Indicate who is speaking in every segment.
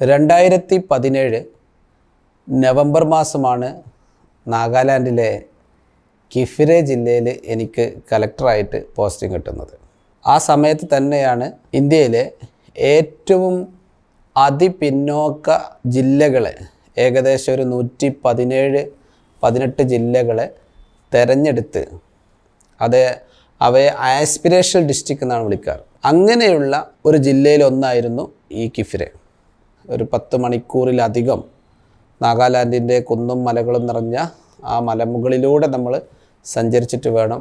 Speaker 1: രണ്ടായിരത്തി പതിനേഴ് നവംബർ മാസമാണ് നാഗാലാൻഡിലെ കിഫിരെ ജില്ലയിൽ എനിക്ക് കലക്ടറായിട്ട് പോസ്റ്റിംഗ് കിട്ടുന്നത്. ആ സമയത്ത് തന്നെയാണ് ഇന്ത്യയിലെ ഏറ്റവും അതിപിന്നോക്ക ജില്ലകളെ ഏകദേശം ഒരു നൂറ്റി പതിനേഴ് പതിനെട്ട് ജില്ലകളെ തെരഞ്ഞെടുത്ത് അത് അവയെ ആസ്പിരേഷണൽ ഡിസ്ട്രിക്റ്റ് എന്നാണ് വിളിക്കാറ്. അങ്ങനെയുള്ള ഒരു ജില്ലയിലൊന്നായിരുന്നു ഈ കിഫിരെ. ഒരു പത്ത് മണിക്കൂറിലധികം നാഗാലാൻഡിന്റെ കുന്നും മലകളും നിറഞ്ഞ ആ മലമുകളിലൂടെ നമ്മൾ സഞ്ചരിച്ചിട്ട് വേണം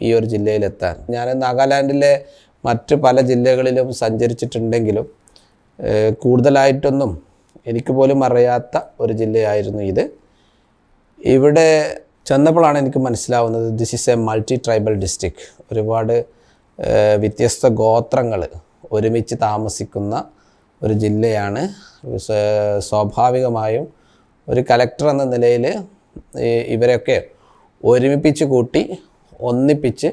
Speaker 1: ഈ ഒരു ജില്ലയിലെത്താൻ. ഞാൻ നാഗാലാൻഡിലെ മറ്റ് പല ജില്ലകളിലും സഞ്ചരിച്ചിട്ടുണ്ടെങ്കിലും കൂടുതലായിട്ടൊന്നും എനിക്ക് പോലും അറിയാത്ത ഒരു ജില്ലയായിരുന്നു ഇത്. ഇവിടെ ചെന്നപ്പോഴാണ് എനിക്ക് മനസ്സിലാവുന്നത് this is a multi tribal district ഒരുപാട് വ്യത്യസ്ത ഗോത്രങ്ങൾ ഒരുമിച്ച് താമസിക്കുന്ന ഒരു ജില്ലയാണ്. സ്വാഭാവികമായും ഒരു കലക്ടർ എന്ന നിലയിൽ ഇവരെയൊക്കെ ഒരുമിപ്പിച്ച് കൂട്ടി ഒന്നിപ്പിച്ച്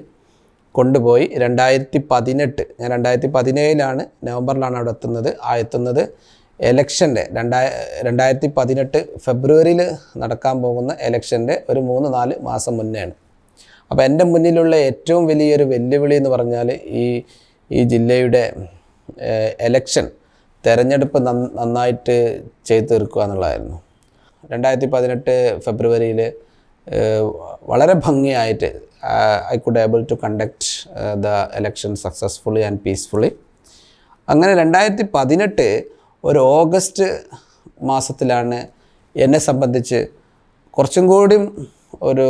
Speaker 1: കൊണ്ടുപോയി രണ്ടായിരത്തി പതിനെട്ട് ഞാൻ രണ്ടായിരത്തി പതിനേഴിലാണ് നവംബറിലാണ് അവിടെ എത്തുന്നത്. ആ എത്തുന്നത് എലക്ഷന്റെ രണ്ടായ രണ്ടായിരത്തി പതിനെട്ട് ഫെബ്രുവരിയിൽ നടക്കാൻ പോകുന്ന എലക്ഷന്റെ ഒരു മൂന്ന് നാല് മാസം മുന്നെയാണ്. അപ്പോൾ എന്റെ മുന്നിലുള്ള ഏറ്റവും വലിയൊരു വെല്ലുവിളി എന്ന് പറഞ്ഞാൽ ഈ ഈ ജില്ലയുടെ എലക്ഷൻ തെരഞ്ഞെടുപ്പ് നന്ന- നന്നായിട്ട് ചെയ്തു തീർക്കുക എന്നുള്ളതായിരുന്നു. രണ്ടായിരത്തി പതിനെട്ട് ഫെബ്രുവരിയിൽ വളരെ ഭംഗിയായിട്ട് I could able to conduct the election successfully and peacefully. അങ്ങനെ രണ്ടായിരത്തി പതിനെട്ട് ഒരു ഓഗസ്റ്റ് മാസത്തിലാണ് എന്നെ സംബന്ധിച്ച് കുറച്ചും കൂടി ഒരു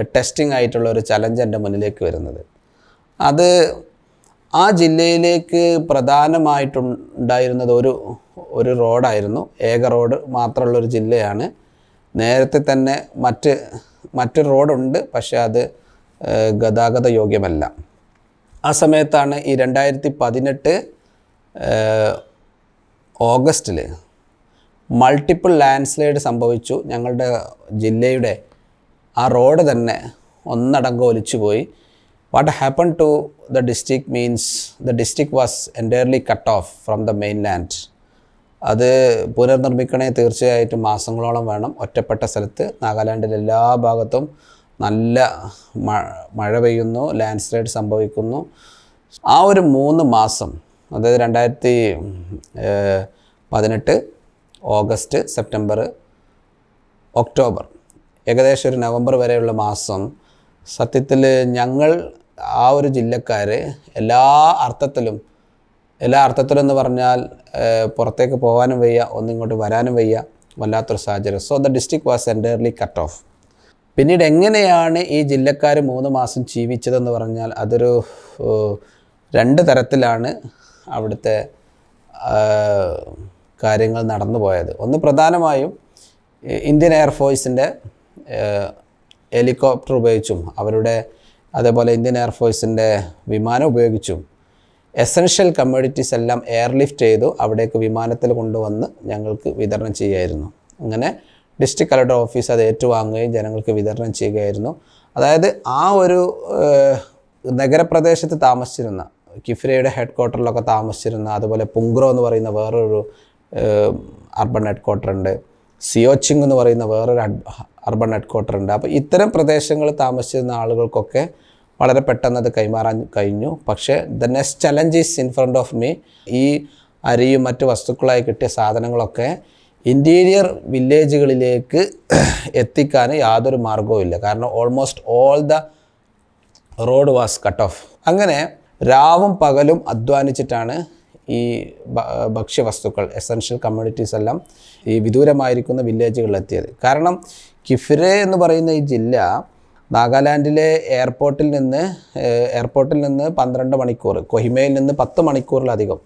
Speaker 1: ടെസ്റ്റിംഗ് ആയിട്ടുള്ള ഒരു ചലഞ്ച് എന്റെ മുന്നിലേക്ക് വരുന്നത്. അത് ആ ജില്ലയിലേക്ക് പ്രധാനമായിട്ടുണ്ടായിരുന്നത് ഒരു ഒരു റോഡായിരുന്നു. ഏക റോഡ് മാത്രമുള്ള ഒരു ജില്ലയാണ്. നേരത്തെ തന്നെ മറ്റ് മറ്റൊരു റോഡുണ്ട് പക്ഷേ അത് ഗതാഗത യോഗ്യമല്ല. ആ സമയത്താണ് ഈ രണ്ടായിരത്തി പതിനെട്ട് ഓഗസ്റ്റിൽ മൾട്ടിപ്പിൾ ലാൻഡ് സ്ലൈഡ് സംഭവിച്ചു. ഞങ്ങളുടെ ജില്ലയുടെ ആ റോഡ് തന്നെ ഒന്നടങ്കം ഒലിച്ചുപോയി. What happen to the district means the district was entirely cut off from the main land അത് പുനർനിർമ്മിക്കണേ തീർച്ചയായിട്ടും മാസങ്ങളോളം വേണം. ഒറ്റപ്പെട്ട സ്ഥലത്ത് നാഗാലാൻഡിലെ എല്ലാ ഭാഗത്തും നല്ല മഴ പെയ്യുന്നു ലാൻഡ് സ്ലൈഡ് സംഭവിക്കുന്നു. ആ ഒരു മൂന്ന് മാസം അതായത് രണ്ടായിരത്തി പതിനെട്ട് ഓഗസ്റ്റ് സെപ്റ്റംബർ ഒക്ടോബർ ഏകദേശം ഒരു നവംബർ വരെയുള്ള മാസം സത്യത്തിൽ ഞങ്ങൾ ആ ഒരു ജില്ലക്കാർ എല്ലാ അർത്ഥത്തിലും എല്ലാ അർത്ഥത്തിലും എന്ന് പറഞ്ഞാൽ പുറത്തേക്ക് പോകാനും വയ്യ ഒന്നിങ്ങോട്ട് വരാനും വയ്യ വല്ലാത്തൊരു സാഹചര്യം. So the district was entirely cut off പിന്നീട് എങ്ങനെയാണ് ഈ ജില്ലക്കാർ മൂന്ന് മാസം ജീവിച്ചതെന്ന് പറഞ്ഞാൽ അതൊരു രണ്ട് തരത്തിലാണ് അവിടുത്തെ കാര്യങ്ങൾ നടന്നു പോയത്. ഒന്ന് പ്രധാനമായും ഇന്ത്യൻ എയർഫോഴ്സിന്റെ ഹെലികോപ്റ്റർ ഉപയോഗിച്ചും അവരുടെ അതേപോലെ ഇന്ത്യൻ എയർഫോഴ്സിന്റെ വിമാനം ഉപയോഗിച്ചും എസൻഷ്യൽ കമ്മോഡിറ്റീസ് എല്ലാം എയർലിഫ്റ്റ് ചെയ്തു അവിടേക്ക് വിമാനത്തിൽ കൊണ്ടുവന്ന് ഞങ്ങൾക്ക് വിതരണം ചെയ്യുമായിരുന്നു അങ്ങനെ ഡിസ്ട്രിക്ട് കളക്ടർ ഓഫീസ് അത് ഏറ്റുവാങ്ങുകയും ജനങ്ങൾക്ക് വിതരണം ചെയ്യുകയായിരുന്നു. അതായത് ആ ഒരു നഗരപ്രദേശത്ത് താമസിച്ചിരുന്ന കിഫ്രയുടെ ഹെഡ് ക്വാർട്ടറിലൊക്കെ താമസിച്ചിരുന്ന അതുപോലെ പുങ്ക്രോ എന്ന് പറയുന്ന വേറൊരു അർബൻ ഹെഡ് ക്വാർട്ടർ ഉണ്ട്. സിയോച്ചിങ് എന്ന് പറയുന്ന വേറൊരു അർബൻ ഹെഡ് ക്വാർട്ടർ ഉണ്ട്. അപ്പോൾ ഇത്തരം പ്രദേശങ്ങളിൽ താമസിച്ചിരുന്ന ആളുകൾക്കൊക്കെ വളരെ പെട്ടെന്ന് അത് കൈമാറാൻ കഴിഞ്ഞു. പക്ഷേ the next challenge is in front of me ഈ അരിയും മറ്റ് വസ്തുക്കളായി കിട്ടിയ സാധനങ്ങളൊക്കെ ഇന്റീരിയർ വില്ലേജുകളിലേക്ക് എത്തിക്കാൻ യാതൊരു മാർഗവും ഇല്ല. കാരണം almost all the road was cut off അങ്ങനെ രാവും പകലും അധ്വാനിച്ചിട്ടാണ് ഈ ഭക്ഷ്യവസ്തുക്കൾ എസൻഷ്യൽ കമ്മ്യൂണിറ്റീസ് എല്ലാം ഈ വിദൂരമായിരിക്കുന്ന വില്ലേജുകളിലെത്തിയത് കാരണം കിഫിരെ എന്ന് പറയുന്ന ഈ ജില്ല നാഗാലാൻഡിലെ എയർപോർട്ടിൽ നിന്ന് എയർപോർട്ടിൽ നിന്ന് പന്ത്രണ്ട് മണിക്കൂർ കൊഹിമയിൽ നിന്ന് പത്ത് മണിക്കൂറിലധികം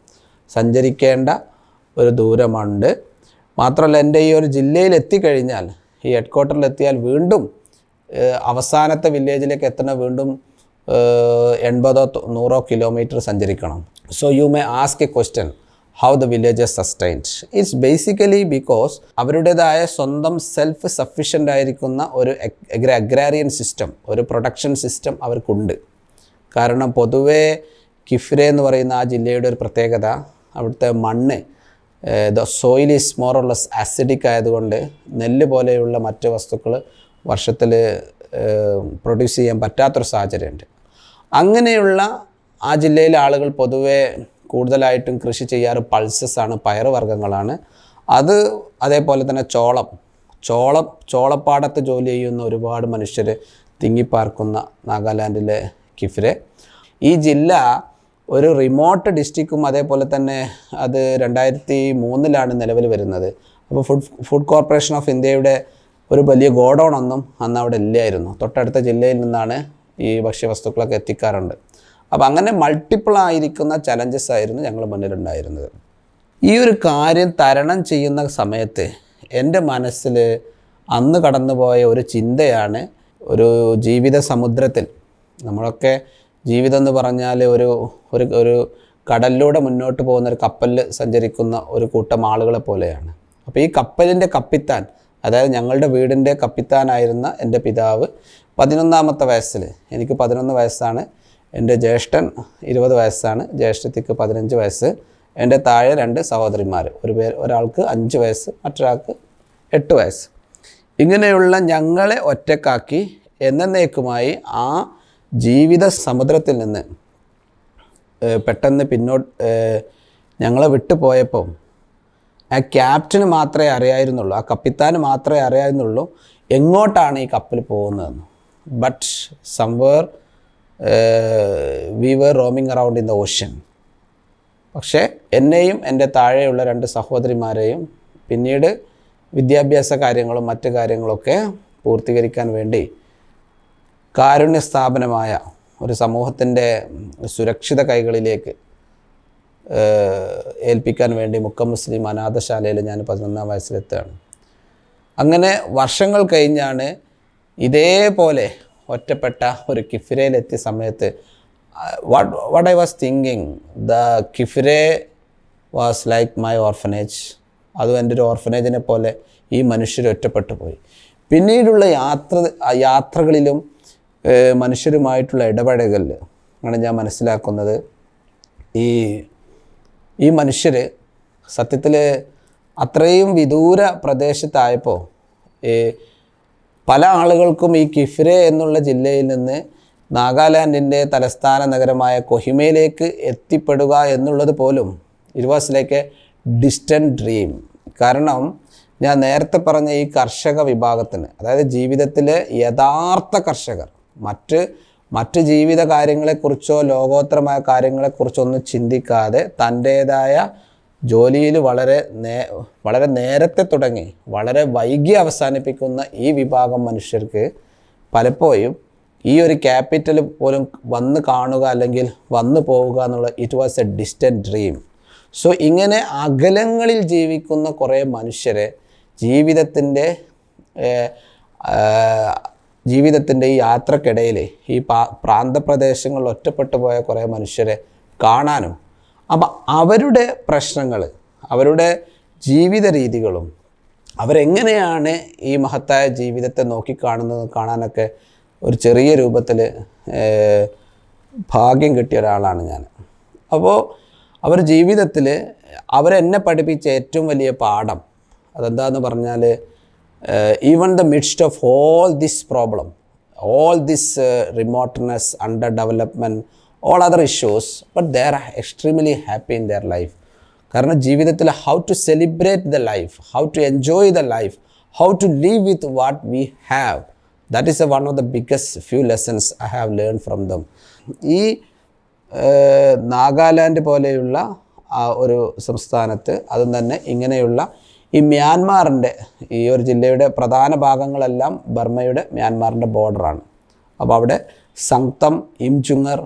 Speaker 1: സഞ്ചരിക്കേണ്ട ഒരു ദൂരമുണ്ട്. മാത്രമല്ല എന്റെ ഈ ഒരു ജില്ലയിൽ എത്തിക്കഴിഞ്ഞാൽ ഈ ഹെഡ് ക്വാർട്ടറിൽ എത്തിയാൽ വീണ്ടും അവസാനത്തെ വില്ലേജിലേക്ക് എത്തണ വീണ്ടും എൺപതോ നൂറോ kilometre സഞ്ചരിക്കണം. So you may ask a question how the villages sustained it's basically because അവരുടേതായ സ്വന്തം സെൽഫ് സഫീഷ്യന്റ് ആയിരിക്കുന്ന ഒരു അഗ്രാരിയൻ സിസ്റ്റം ഒരു പ്രൊഡക്ഷൻ സിസ്റ്റം അവർക്കുണ്ട്. കാരണം പൊതുവേ കിഫ്രെ എന്ന് പറയുന്ന ആ ജില്ലയുടെ ഒരു പ്രത്യേകത അവിടുത്തെ മണ്ണ് the soil is more or less acidic ആയതുകൊണ്ട് നെല്ല് പോലെയുള്ള മറ്റ് വസ്തുക്കൾ വർഷത്തിൽ പ്രൊഡ്യൂസ് ചെയ്യാൻ പറ്റാത്തൊരു സാഹചര്യമുണ്ട്. അങ്ങനെയുള്ള ആ ജില്ലയിലെ ആളുകൾ പൊതുവെ കൂടുതലായിട്ടും കൃഷി ചെയ്യാറ് പൾസസ് ആണ് പയറുവർഗങ്ങളാണ്. അത് അതേപോലെ തന്നെ ചോളം. ചോളം ചോളപ്പാടത്ത് ജോലി ചെയ്യുന്ന ഒരുപാട് മനുഷ്യർ തിങ്ങിപ്പാർക്കുന്ന നാഗാലാൻഡിലെ കിഫ്രെ. ഈ ജില്ല ഒരു റിമോട്ട് ഡിസ്ട്രിക്റ്റും അതേപോലെ തന്നെ അത് രണ്ടായിരത്തി മൂന്നിലാണ് നിലവിൽ വരുന്നത്. അപ്പോൾ ഫുഡ് ഫുഡ് കോർപ്പറേഷൻ ഓഫ് ഇന്ത്യയുടെ ഒരു വലിയ ഗോഡൗൺ ഒന്നും അന്ന് അവിടെ ഇല്ലായിരുന്നു. തൊട്ടടുത്ത ജില്ലയിൽ നിന്നാണ് ഈ ഭക്ഷ്യവസ്തുക്കളൊക്കെ എത്തിക്കാറുണ്ട്. അപ്പോൾ അങ്ങനെ മൾട്ടിപ്പിൾ ആയിരിക്കുന്ന ചലഞ്ചസ് ആയിരുന്നു ഞങ്ങൾ മുന്നിലുണ്ടായിരുന്നത്. ഈ ഒരു കാര്യം തരണം ചെയ്യുന്ന സമയത്ത് എന്റെ മനസ്സിൽ അന്ന് കടന്നുപോയ ഒരു ചിന്തയാണ് ഒരു ജീവിത സമുദ്രത്തിൽ. നമ്മളൊക്കെ ജീവിതം എന്ന് പറഞ്ഞാൽ ഒരു ഒരു ഒരു കടലിലൂടെ മുന്നോട്ട് പോകുന്ന ഒരു കപ്പലിൽ സഞ്ചരിക്കുന്ന ഒരു കൂട്ടം ആളുകളെ പോലെയാണ്. അപ്പോൾ ഈ കപ്പലിന്റെ കപ്പിത്താൻ അതായത് ഞങ്ങളുടെ വീടിന്റെ കപ്പിത്താനായിരുന്ന എന്റെ പിതാവ് പതിനൊന്നാമത്തെ വയസ്സിൽ എനിക്ക് പതിനൊന്ന് വയസ്സാണ്. എന്റെ ജ്യേഷ്ഠൻ ഇരുപത് വയസ്സാണ് ജ്യേഷ്ഠത്തിക്ക് പതിനഞ്ച് വയസ്സ്. എന്റെ താഴെ രണ്ട് സഹോദരിമാർ ഒരു പേര് ഒരാൾക്ക് അഞ്ച് വയസ്സ് മറ്റൊരാൾക്ക് എട്ട് വയസ്സ്. ഇങ്ങനെയുള്ള ഞങ്ങളെ ഒറ്റക്കാക്കി എന്നേക്കുമായി ആ ജീവിത സമുദ്രത്തിൽ നിന്ന് പെട്ടെന്ന് പിന്നോട്ട് ഞങ്ങളെ വിട്ടു പോയപ്പോൾ ആ ക്യാപ്റ്റന് മാത്രമേ അറിയായിരുന്നുള്ളൂ ആ കപ്പിത്താന് മാത്രമേ അറിയായിരുന്നുള്ളൂ എങ്ങോട്ടാണ് ഈ കപ്പൽ പോകുന്നതെന്ന്. But somewhere we were roaming around in the ocean പക്ഷേ എന്നെയും എന്റെ താഴെയുള്ള രണ്ട് സഹോദരിമാരെയും പിന്നീട് വിദ്യാഭ്യാസ കാര്യങ്ങളും മറ്റു കാര്യങ്ങളൊക്കെ പൂർത്തീകരിക്കാൻ വേണ്ടി കാരുണ്യ സ്ഥാപനമായ ഒരു സമൂഹത്തിന്റെ സുരക്ഷിത കൈകളിലേക്ക് ഏൽപ്പിക്കാൻ വേണ്ടി മുക്കം മുസ്ലിം അനാഥശാലയിൽ ഞാൻ പതിനൊന്നാം വയസ്സിലെത്തുകയാണ്. അങ്ങനെ വർഷങ്ങൾ കഴിഞ്ഞാണ് ഇതേപോലെ ഒറ്റപ്പെട്ട ഒരു കിഫിരയിലെത്തിയ സമയത്ത് what what I was thinking the Kiphire was like my orphanage അതും എന്റെ ഒരു ഓർഫനേജിനെ പോലെ ഈ മനുഷ്യർ ഒറ്റപ്പെട്ടു പോയി. പിന്നീടുള്ള യാത്ര യാത്രകളിലും മനുഷ്യരുമായിട്ടുള്ള ഇടപെടലുകളിൽ ആണ് ഞാൻ മനസ്സിലാക്കുന്നത്. ഈ ഈ മനുഷ്യർ സത്യത്തിൽ അത്രയും വിദൂര പ്രദേശത്തായപ്പോൾ പല ആളുകൾക്കും ഈ കിഫ്രെ എന്നുള്ള ജില്ലയിൽ നിന്ന് നാഗാലാൻഡിന്റെ തലസ്ഥാന നഗരമായ കൊഹിമയിലേക്ക് എത്തിപ്പെടുക എന്നുള്ളത് പോലും it was like a distant dream കാരണം ഞാൻ നേരത്തെ പറഞ്ഞ ഈ കർഷക വിഭാഗത്തിന് അതായത് ജീവിതത്തിലെ യഥാർത്ഥ കർഷകർ മറ്റ് മറ്റ് ജീവിത കാര്യങ്ങളെക്കുറിച്ചോ ലോകോത്തരമായ കാര്യങ്ങളെക്കുറിച്ചോ ഒന്നും ചിന്തിക്കാതെ തന്റേതായ ജോലിയിൽ വളരെ നേ വളരെ നേരത്തെ തുടങ്ങി വളരെ വൈകി അവസാനിപ്പിക്കുന്ന ഈ വിഭാഗം മനുഷ്യർക്ക് പലപ്പോഴും ഈ ഒരു ക്യാപിറ്റൽ പോലും വന്ന് കാണുക അല്ലെങ്കിൽ വന്നു പോവുക എന്നുള്ള it was a distant dream so ഇങ്ങനെ അകലങ്ങളിൽ ജീവിക്കുന്ന കുറേ മനുഷ്യരെ ജീവിതത്തിന്റെ ജീവിതത്തിന്റെ ഈ യാത്രക്കിടയിൽ ഈ പ്രാന്തപ്രദേശങ്ങളിൽ ഒറ്റപ്പെട്ടു പോയ കുറേ മനുഷ്യരെ കാണാനും അപ്പം അവരുടെ പ്രശ്നങ്ങൾ അവരുടെ ജീവിത രീതികളും അവരെങ്ങനെയാണ് ഈ മഹത്തായ ജീവിതത്തെ നോക്കിക്കാണുന്നത് കാണാനൊക്കെ ഒരു ചെറിയ രൂപത്തിൽ ഭാഗ്യം കിട്ടിയ ഒരാളാണ് ഞാൻ. അപ്പോൾ അവർ ജീവിതത്തിൽ അവരെന്നെ പഠിപ്പിച്ച ഏറ്റവും വലിയ പാഠം അതെന്താന്ന് പറഞ്ഞാൽ even the midst of all this problem all this remoteness under development all other issues but they are extremely happy in their life കാരണം ജീവിതത്തിൽ how to celebrate the life how to enjoy the life how to live with what we have that is a one of the biggest few lessons I have learn from them ഈ നാഗാലാൻഡ് പോലെയുള്ള ഒരു സംസ്ഥാനത്ത് അതും തന്നെ ഇങ്ങനെയുള്ള ഈ മ്യാൻമാറിന്റെ ഈ ഒരു ജില്ലയുടെ പ്രധാന ഭാഗങ്ങളെല്ലാം ബർമ്മയുടെ മ്യാൻമാറിന്റെ ബോർഡറാണ് അപ്പോൾ അവിടെ സംഗ്തം ഇംചുങ്ങർ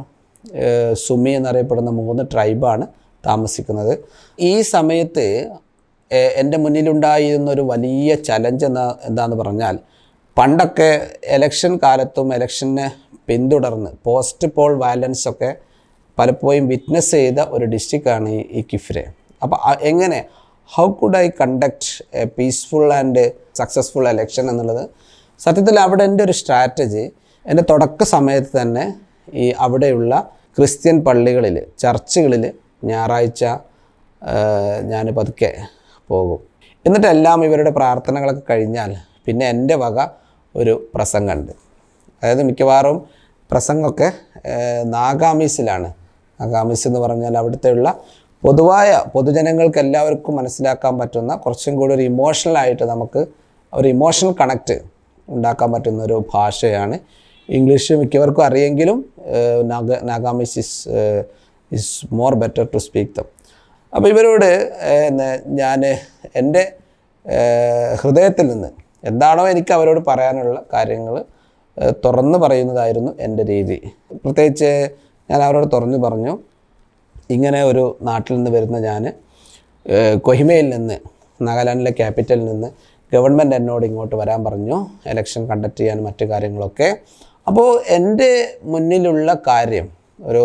Speaker 1: സുമി എന്നറിയപ്പെടുന്ന മൂന്ന് ട്രൈബാണ് താമസിക്കുന്നത്. ഈ സമയത്ത് എന്റെ മുന്നിലുണ്ടായിരുന്ന ഒരു വലിയ ചലഞ്ച് എന്ന എന്താന്ന് പറഞ്ഞാൽ പണ്ടൊക്കെ എലക്ഷൻ കാലത്തും എലക്ഷനെ പിന്തുടർന്ന് പോസ്റ്റ് പോൾ വയലൻസ് ഒക്കെ പലപ്പോഴും വിറ്റ്നസ് ചെയ്ത ഒരു ഡിസ്ട്രിക്റ്റാണ് ഈ കിഫ്രെ. അപ്പോൾ എങ്ങനെ? How could I conduct a peaceful and successful election എന്നുള്ളത്? സത്യത്തിൽ അവിടെ എന്റെ ഒരു സ്ട്രാറ്റജി എന്റെ തുടക്ക സമയത്ത് തന്നെ ഈ അവിടെയുള്ള ക്രിസ്ത്യൻ പള്ളികളിൽ ചർച്ചുകളിൽ ഞായറാഴ്ച ഞാൻ പതുക്കെ പോകും. എന്നിട്ടെല്ലാം ഇവരുടെ പ്രാർത്ഥനകളൊക്കെ കഴിഞ്ഞാൽ പിന്നെ എന്റെ വക ഒരു പ്രസംഗമുണ്ട്. അതായത് മിക്കവാറും പ്രസംഗമൊക്കെ നാഗാമീസിലാണ്. നാഗാമീസ് എന്ന് പറഞ്ഞാൽ അവിടുത്തെയുള്ള പൊതുവായ പൊതുജനങ്ങൾക്ക് എല്ലാവർക്കും മനസ്സിലാക്കാൻ പറ്റുന്ന കുറച്ചും കൂടി ഒരു ഇമോഷണലായിട്ട് നമുക്ക് ഒരു ഇമോഷണൽ കണക്റ്റ് ഉണ്ടാക്കാൻ പറ്റുന്ന ഒരു ഭാഷയാണ് ഇംഗ്ലീഷ് മിക്കവർക്കും അറിയെങ്കിലും Naga Nagamese is is more better to speak them. അപ്പോൾ ഇവരോട് ഞാൻ എന്റെ ഹൃദയത്തിൽ നിന്ന് എന്താണോ എനിക്ക് അവരോട് പറയാനുള്ള കാര്യങ്ങൾ തുറന്നു പറയുന്നതായിരുന്നു എന്റെ രീതി. പ്രത്യേകിച്ച് ഞാൻ അവരോട് തുറന്നു പറഞ്ഞു ഇങ്ങനെ ഒരു നാട്ടിൽ നിന്ന് വരുന്ന ഞാൻ കൊഹിമയിൽ നിന്ന് നാഗാലാൻഡിലെ ക്യാപിറ്റലിൽ നിന്ന് ഗവൺമെന്റ് എന്നോട് ഇങ്ങോട്ട് വരാൻ പറഞ്ഞു എലക്ഷൻ കണ്ടക്ട് ചെയ്യാൻ മറ്റു കാര്യങ്ങളൊക്കെ. അപ്പോൾ എന്റെ മുന്നിലുള്ള കാര്യം ഒരു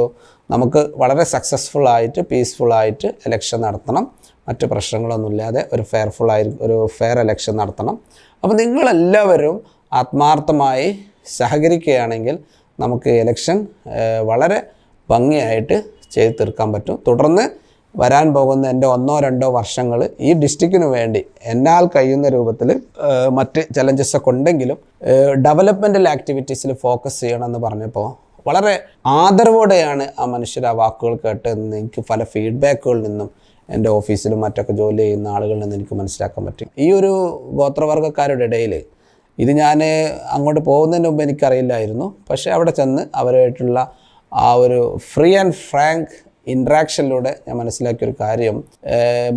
Speaker 1: നമുക്ക് വളരെ സക്സസ്ഫുൾ ആയിട്ട് പീസ്ഫുൾ ആയിട്ട് എലക്ഷൻ നടത്തണം. മറ്റ് പ്രശ്നങ്ങളൊന്നുമില്ലാതെ ഒരു ഫെയർഫുൾ ആയി ഒരു ഫെയർ എലക്ഷൻ നടത്തണം. അപ്പോൾ നിങ്ങളെല്ലാവരും ആത്മാർത്ഥമായി സഹകരിക്കുകയാണെങ്കിൽ നമുക്ക് എലക്ഷൻ വളരെ ഭംഗിയായിട്ട് ചെയ്ത് തീർക്കാൻ പറ്റും. തുടർന്ന് വരാൻ പോകുന്ന എന്റെ ഒന്നോ രണ്ടോ വർഷങ്ങൾ ഈ ഡിസ്ട്രിക്റ്റിന് വേണ്ടി എന്നാൽ കഴിയുന്ന രൂപത്തിൽ മറ്റ് ചലഞ്ചസ് ഒക്കെ ഉണ്ടെങ്കിലും ഡെവലപ്മെന്റൽ ആക്ടിവിറ്റീസിൽ ഫോക്കസ് ചെയ്യണം എന്ന് പറഞ്ഞപ്പോൾ വളരെ ആദരവോടെയാണ് ആ മനുഷ്യർ ആ വാക്കുകൾ കേട്ട് എനിക്ക് പല ഫീഡ്ബാക്കുകളിൽ നിന്നും എന്റെ ഓഫീസിലും മറ്റൊക്കെ ജോലി ചെയ്യുന്ന ആളുകളിൽ നിന്ന് എനിക്ക് മനസ്സിലാക്കാൻ പറ്റും. ഈ ഒരു ഗോത്രവർഗക്കാരുടെ ഇടയിൽ ഇത് ഞാൻ അങ്ങോട്ട് പോകുന്നതിന് മുമ്പ് എനിക്കറിയില്ലായിരുന്നു. പക്ഷേ അവിടെ ചെന്ന് അവരുമായിട്ടുള്ള ആ ഒരു ഫ്രീ ആൻഡ് ഫ്രാങ്ക് ഇൻട്രാക്ഷനിലൂടെ ഞാൻ മനസ്സിലാക്കിയൊരു കാര്യം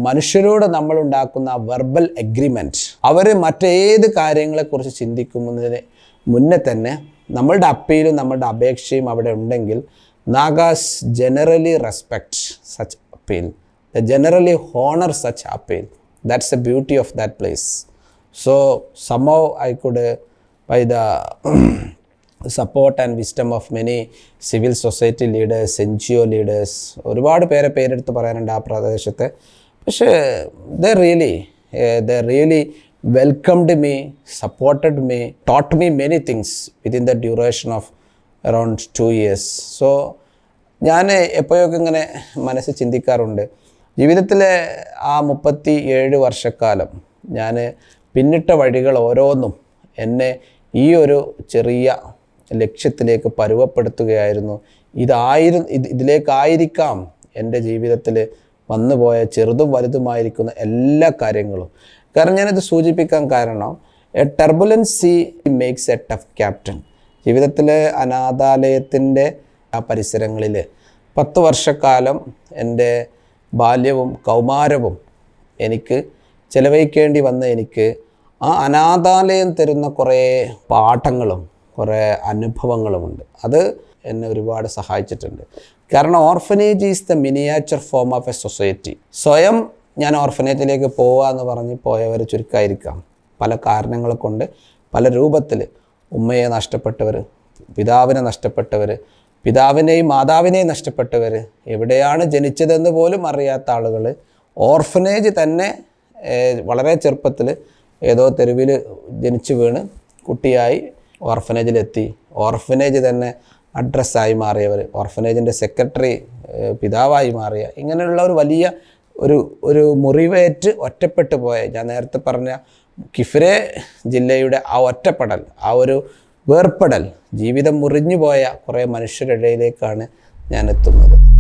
Speaker 1: മനുഷ്യരോട് നമ്മൾ ഉണ്ടാക്കുന്ന വെർബൽ എഗ്രിമെന്റ് അവർ മറ്റേത് കാര്യങ്ങളെക്കുറിച്ച് ചിന്തിക്കുന്നതിന് മുന്നേ തന്നെ നമ്മളുടെ അപ്പീലും നമ്മളുടെ അപേക്ഷയും അവിടെ ഉണ്ടെങ്കിൽ Nagas generally respect such appeal they generally honour such appeal that's a beauty of that place so So I could by uh, by and wisdom of many civil society leaders N G O leaders ഒരുപാട് പേരെ പേരെടുത്ത് പറയാനുണ്ട് ആ പ്രദേശത്തെ. പക്ഷേ the really the really welcomed me supported me taught me many things within the duration of around two years so ഞാൻ എപ്പോഴൊക്കെ ഇങ്ങനെ മനസ്സ് ചിന്തിക്കാറുണ്ട്. ജീവിതത്തിലെ ആ മുപ്പത്തി ഏഴ് വർഷക്കാലം ഞാൻ പിന്നിട്ട വഴികൾ ഓരോന്നും എന്നെ ഈ ഒരു ചെറിയ ലക്ഷ്യത്തിലേക്ക് പരുവപ്പെടുത്തുകയായിരുന്നു. ഇതായിരു ഇതിലേക്കായിരിക്കാം എന്റെ ജീവിതത്തിൽ വന്നുപോയ ചെറുതും വലുതുമായിരിക്കുന്ന എല്ലാ കാര്യങ്ങളും. കാരണം ഞാനിത് സൂചിപ്പിക്കാൻ കാരണം a turbulent sea makes a tough captain ജീവിതത്തിലെ അനാഥാലയത്തിന്റെ ആ പരിസരങ്ങളിൽ പത്ത് വർഷക്കാലം എന്റെ ബാല്യവും കൗമാരവും എനിക്ക് ചെലവഴിക്കേണ്ടി വന്ന എനിക്ക് ആ അനാഥാലയം തരുന്ന കുറേ പാഠങ്ങളും കുറേ അനുഭവങ്ങളുമുണ്ട്. അത് എന്നെ ഒരുപാട് സഹായിച്ചിട്ടുണ്ട്. കാരണം orphanage is the miniature form of a society. സ്വയം ഞാൻ ഓർഫനേജിലേക്ക് പോവുക എന്ന് പറഞ്ഞ് പോയവർ ചുരുക്കമായിരിക്കാം പല കാരണങ്ങൾ കൊണ്ട് പല രൂപത്തിൽ ഉമ്മയെ നഷ്ടപ്പെട്ടവർ പിതാവിനെ നഷ്ടപ്പെട്ടവർ പിതാവിനെയും മാതാവിനെയും നഷ്ടപ്പെട്ടവർ എവിടെയാണ് ജനിച്ചതെന്ന് പോലും അറിയാത്ത ആളുകൾ ഓർഫനേജ് തന്നെ വളരെ ചെറുപ്പത്തിൽ ഏതോ തെരുവിൽ ജനിച്ചു വീണ് കുട്ടിയായി ഓർഫനേജിലെത്തി ഓർഫനേജ് തന്നെ അഡ്രസ്സായി മാറിയവർ ഓർഫനേജിന്റെ സെക്രട്ടറി പിതാവായി മാറിയ. ഇങ്ങനെയുള്ള ഒരു വലിയ ഒരു ഒരു മുറിവേറ്റ് ഒറ്റപ്പെട്ടു പോയ ഞാൻ നേരത്തെ പറഞ്ഞ കിഫ്രെ ജില്ലയുടെ ആ ഒറ്റപ്പെടൽ ആ ഒരു വേർപ്പെടൽ ജീവിതം മുറിഞ്ഞു പോയ കുറേ മനുഷ്യരുടെ ഇടയിലേക്കാണ് ഞാൻ എത്തുന്നത്.